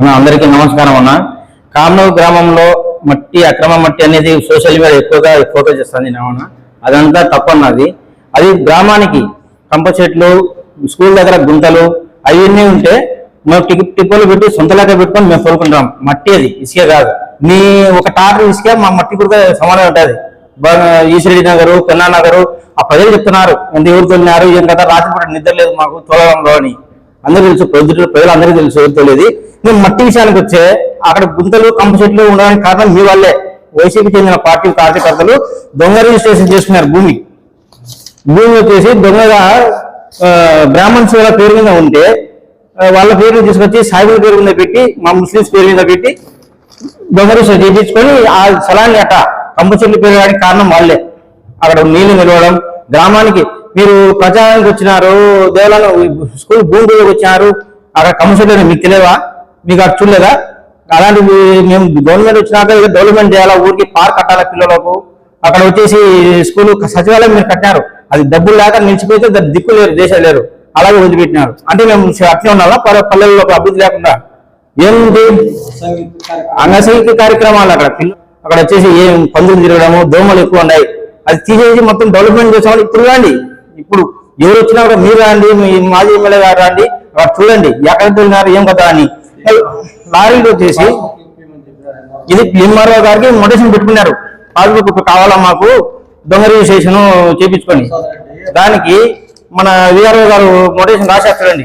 అందరికీ నమస్కారం అన్న. కామనూరు గ్రామంలో మట్టి అక్రమ మట్టి అనేది సోషల్ మీడియా ఎక్కువగా ఫోకస్ చేస్తుంది అన్న. అదంతా తప్పన్నది అది. గ్రామానికి కంప చెట్లు స్కూల్ దగ్గర గుంతలు అవన్నీ ఉంటే మేము టిప్ టిప్పులు పెట్టి సొంత లెక్క పెట్టుకొని మేము తోలుకుంటాం. మట్టి అది ఇసుక కాదు. మీ ఒక టాటర్ ఇసుక మా మట్టి కూడా సమానం ఉంటుంది. ఈశ్వరి నగరు పెన్నా నగరు ఆ ప్రజలు చెప్తున్నారు. ఎంత ఎవరు తోలినారు? ఏం కదా రాత్రిపూట నిద్ర లేదు మాకు తోలడంలో అని. అందరూ తెలుసు ప్రజలు అందరికీ తెలుసు ఎవరు తోలేది. మేము మట్టి విషయానికి వచ్చే అక్కడ గుంతలు కంప చెట్లు ఉండడానికి కారణం మీ వాళ్ళే. వైసీపీ చెందిన పార్టీ కార్యకర్తలు దొంగ రిజిస్ట్రేషన్ చేసుకున్నారు భూమి. భూమి వచ్చేసి దొంగగా బ్రాహ్మణ్స్ వాళ్ళ పేరు మీద ఉంటే వాళ్ళ పేరు తీసుకొచ్చి సాయిబుల పేరు మీద పెట్టి మా ముస్లింస్ పేరు మీద పెట్టి దొంగ రిజిస్టర్ చేయించుకొని ఆ స్థలాన్ని అట్ట కంప చెట్లు పెరగడానికి కారణం వాళ్ళే. అక్కడ నీళ్ళు నిలవడం గ్రామానికి మీరు ప్రచారానికి వచ్చినారు దేవాలయం స్కూల్ భూమి వచ్చినారు అక్కడ కంప చెట్లు మీకు తెలియవా? మీకు అక్కడ చూడలేదా? అలాంటివి మేము గవర్నమెంట్ వచ్చినాక డెవలప్మెంట్ చేయాలా? ఊరికి పార్క్ కట్టాలా పిల్లలకు? అక్కడ వచ్చేసి స్కూల్ సచివాలయం మీరు కట్టినారు. అది డబ్బులు లేక నిలిచిపోతే దాని దిక్కు లేరు దేశం లేరు. అలాగే వదిలిపెట్టినారు. అంటే మేము అట్లే ఉండాలా పల్లెల్లో అభివృద్ధి లేకుండా. ఏముంది అంగసంఖ్య కార్యక్రమాలు అక్కడ. అక్కడ వచ్చేసి ఏం పందులు తిరగడము దోమలు ఎక్కువ ఉన్నాయి. అది తీసేసి మొత్తం డెవలప్మెంట్ చేసామని ఇప్పుడు రండి. ఇప్పుడు ఎవరు వచ్చినా కూడా మీరు రండి మీ మాజీ ఎమ్మెల్యే గారు రండి. అక్కడ చూడండి. ఎక్కడ వెళ్ళినారు ఏం కదా అని. లారీలు వచ్చేసి ఇది ఎంఆర్ఓ గారికి మొటేషన్ పెట్టుకున్నారు. పాస్బుక్ కావాలా మాకు? దొంగ రిజిస్ట్రేషన్ చేపించుకొని. దానికి మన విఆర్ఓ గారు మొటేషన్ రాసేస్తాడండి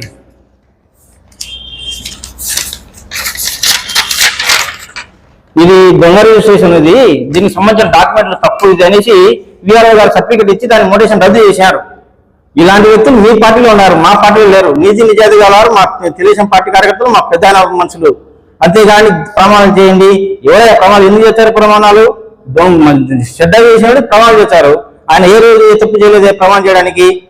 ఇది దొంగ రిజిస్ట్రేషన్ ఇది. దీనికి సంబంధించిన డాక్యుమెంట్లు తప్పు ఇది అనేసి విఆర్ఓ గారు సర్టిఫికెట్ ఇచ్చి దాని మోటేషన్ రద్దు చేశారు. ఇలాంటి వ్యక్తులు మీ పార్టీలో ఉన్నారు. మా పార్టీలో లేరు. నిజ నిజాది గలవారు మా తెలుగుదేశం పార్టీ కార్యకర్తలు మా పెద్ద మనుషులు. అంతేగాని ప్రమాణం చేయండి. ఎవరైనా ప్రమాణాలు ఎందుకు చేస్తారు ప్రమాణాలు? శ్రద్ధ చేసినప్పుడు ప్రమాణాలు చేస్తారు. ఆయన ఏ రోజు తప్పు చేయలేదు ప్రమాణం చేయడానికి.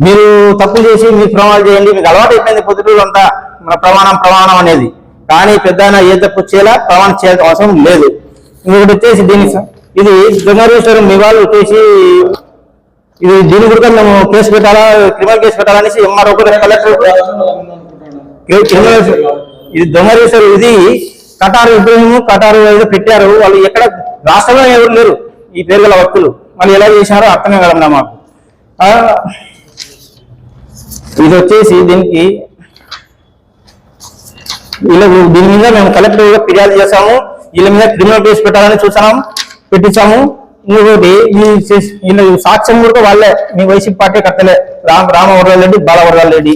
మీరు తప్పు చేసి మీరు ప్రమాణాలు చేయండి. మీకు అలవాటు అయిపోయింది పొద్దుటూరు అంతా. మన ప్రమాణం ప్రమాణం అనేది. కానీ పెద్ద ఏ తప్పు చేయాలా? ప్రమాణం చేయాల్సిన అవసరం లేదు. ఇంకొకటి వచ్చేసి దీనికి స- ఇది దొంగరేశ్వరం మీ వాళ్ళు వచ్చేసి ఇది దీని కూడా మేము కేసు పెట్టాలా? క్రిమినల్ కేసు పెట్టాలనేసి ఎంఆర్ఓ కూడా కలెక్టర్ క్రిమినల్ ఇది దొంగరేశ్వరం ఇది కటారు ఇబ్రహీం కటారు ఏదో పెట్టారు. వాళ్ళు ఎక్కడ రాష్ట్రంలో ఎవరు లేరు ఈ పేరు గల వ్యక్తులు. వాళ్ళు ఎలా చేశారో అర్థమే కదన్నా మాకు. ఇది వచ్చేసి దీనికి వీళ్ళ దీని మీద మేము కలెక్టర్గా ఫిర్యాదు చేశాము. వీళ్ళ మీద క్రిమినల్ కేసు పెట్టాలని చూసాం పెట్టించాము. ఇంకొకటి వీళ్ళు సాక్ష్యం కూడా వాళ్ళే. మీ వైసీపీ పార్టీ కట్టలే. రామ రామవరరావు రెడ్డి బాలవరరావు రెడ్డి.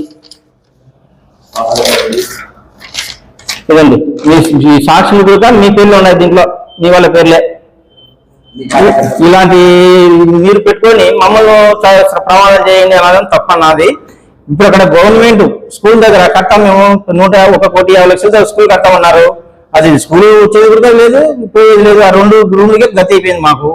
ఇదండి మీ- ఈ సాక్షులు కూడా మీ పేర్లు ఉన్నాయి దీంట్లో. మీ వాళ్ళ పేర్లే. ఇలాంటి మీరు పెట్టుకొని మమ్మల్ని ప్రమాదం చేయండి అనడం తప్పన్నది ఇప్పుడు అక్కడ గవర్నమెంట్ స్కూల్ దగ్గర కట్టాం మేము నూట ఒక కోటి యాభై లక్షలతో స్కూల్ కట్టామన్నారు. అది స్కూల్ కూడా లేదు పోయేది లేదు. ఆ రెండు రూమ్లకే గతి అయిపోయింది మాకు.